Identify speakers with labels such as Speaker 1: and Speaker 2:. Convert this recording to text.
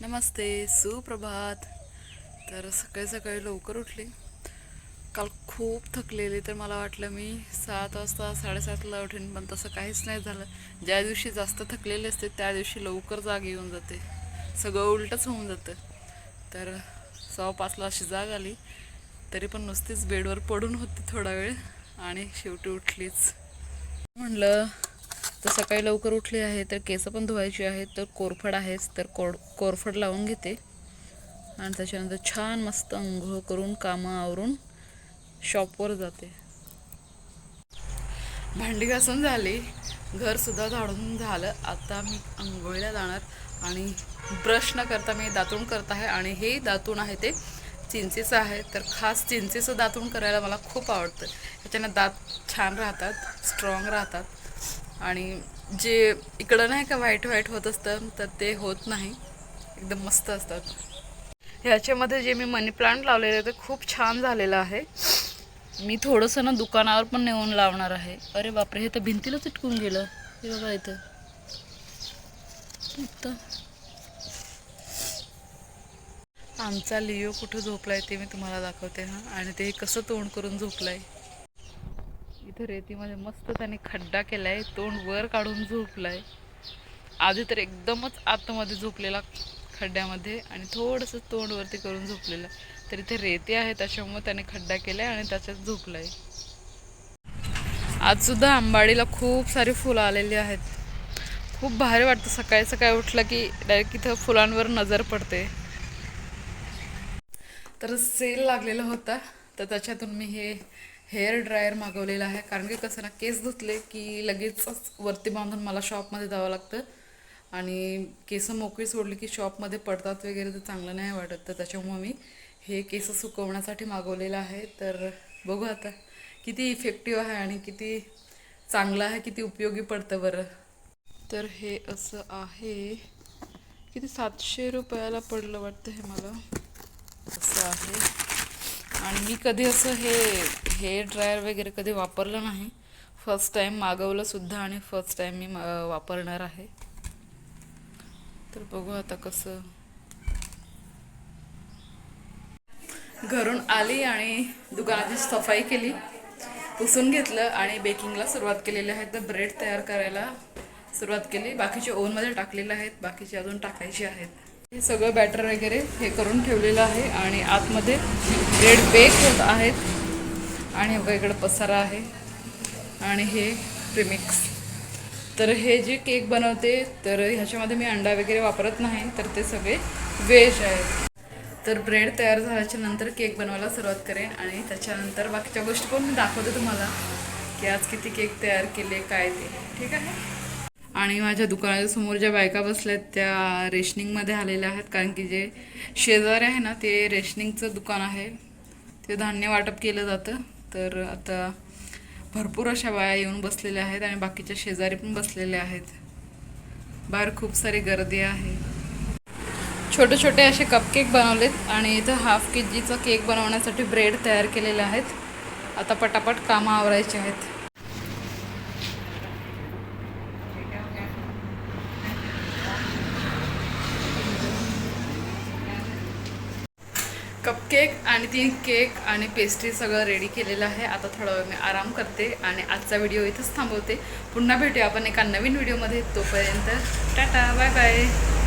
Speaker 1: नमस्ते सुप्रभात. तर सकाळी सकाळी लवकर उठले. काल खूप थकलेले तर मला वाटलं मी सात वाजता साडेसातला उठेन पण तसं काहीच नाही झालं. ज्या दिवशी जास्त थकलेले असते त्या दिवशी लवकर जाग येऊन जाते. सगळं उलटच होऊन जातं. तर सव्वा पाचला अशी जाग आली तरी पण नुसतीच बेडवर पडून होती थोडा वेळ आणि शेवटी उठलीच. म्हणलं तर सकाळी लवकर उठली आहे तर केस पण धुवायची आहेत तर कोरफड आहेच तर कोर कोरफड लावून घेते. आणि त्याच्यानंतर छान मस्त अंघोळ करून कामं आवरून शॉपवर जाते. भांडी घासून झाली. घरसुद्धा झाडून झालं. आता मी अंघोळीला जाणार आणि ब्रश न करता मी दातून करत आहे आणि हे दातून आहे ते चिंचेचं आहे. तर खास चिंचेचं दातून करायला मला खूप आवडतं. त्याच्यानं दात छान राहतात स्ट्रॉंग राहतात. आणि जे इकडं नाही का व्हाईट व्हाईट होत असतं तर ते होत नाही. एकदम मस्त असतात. ह्याच्यामध्ये जे मी मनी प्लांट लावलेलं आहे ते खूप छान झालेलं आहे. मी थोडंसं ना दुकानावर पण नेऊन लावणार आहे. अरे बापरे हे तर भिंतीला चिटकून गेलं. हे बघा इथं. इथं. आमचा लिओ कुठं झोपलाय ते मी तुम्हाला दाखवते हा. आणि ते कसं तोंड करून झोपलाय. इथं रेतीमध्ये मस्त त्याने खड्डा केलाय तोंड वर काढून झोपलाय. आधी तर एकदमच आतमध्ये झोपलेला खड्ड्यामध्ये आणि थोडंसं तोंड वरती करून झोपलेलं. तर इथे रेती आहे त्याच्यामुळे त्याने खड्डा केलाय आणि त्याच्यात झोपलाय. आज सुद्धा आंबाडीला खूप सारी फुलं आलेली आहेत. खूप भारी वाटतं सकाळी सकाळी उठलं की डायरेक्ट इथं फुलांवर नजर पडते. तर सेल लागलेला होता तर त्याच्यातून मी हे हेअर ड्रायर मागवलेलं आहे. कारण की कसं ना केस धुतले की लगेचच वरती बांधून मला शॉपमध्ये जावं लागतं. आणि केस मोकळी सोडली की शॉपमध्ये पडतात वगैरे तर चांगलं नाही वाटत. तर त्याच्यामुळे मी हे केस सुकवण्यासाठी मागवलेलं आहे. तर बघू आता किती इफेक्टिव्ह आहे आणि किती चांगलं आहे किती उपयोगी पडतं बरं. तर हे असं आहे. किती सातशे रुपयाला पडलं वाटतं हे मला. असं आहे. आणि मी कधी असं हे हेअर ड्रायर वगैरे कधी वापरलं नाही. फर्स्ट टाईम मागवलंसुद्धा आणि फर्स्ट टाईम मी वापरणार आहे. तर बघू आता कसं. घरून आली आणि दुकानाची सफाई केली. पुसून घेतलं आणि बेकिंगला सुरुवात केलेली आहे. तर ब्रेड तयार करायला सुरुवात केली. बाकीचे ओव्हनमध्ये टाकलेले आहेत. बाकीचे अजून टाकायचे आहेत. हे सगळं बॅटर वगैरे हे करून ठेवलेलं आहे आणि आतमध्ये ब्रेड बेक होत आहेत. आणि वेगळं पसारा आहे. आणि हे प्रिमिक्स तर हे जे केक बनवते तर ह्याच्यामध्ये मी अंडा वगैरे वापरत नाही तर ते सगळे वेज आहेत. तर ब्रेड तयार झाल्याच्यानंतर केक बनवायला सुरुवात करेन आणि त्याच्यानंतर बाकीच्या गोष्टी पण मी दाखवते तुम्हाला की आज किती केक तयार केले काय ते. ठीक आहे? आणि माझ्या दुकानाच्या समोर ज्या बायका बसल्यात त्या रेशनिंगमध्ये आलेल्या आहेत. कारण की जे शेजारी आहे ना ते रेशनिंगचं दुकान आहे. ते धान्य वाटप केलं जातं. तर आता भरपूर अशा बाया येऊन बसलेल्या आहेत आणि बाकीच्या शेजारी पण बसलेल्या आहेत. बाहेर खूप सारी गर्दी आहे. छोटे छोटे असे कपकेक बनवलेत आणि इथं हाफ के जीचा केक बनवण्यासाठी ब्रेड तयार केलेले आहेत. आता पटापट कामं आवरायचे आहेत. कपकेक आणि ती केक आणि पेस्ट्री सगळं रेडी केलेलं आहे. आता थोडा वेळ मी आराम करते आणि आजचा व्हिडिओ इथंच थांबवते. पुन्हा भेटूया आपण एका नवीन व्हिडिओमध्ये तोपर्यंत टाटा बाय बाय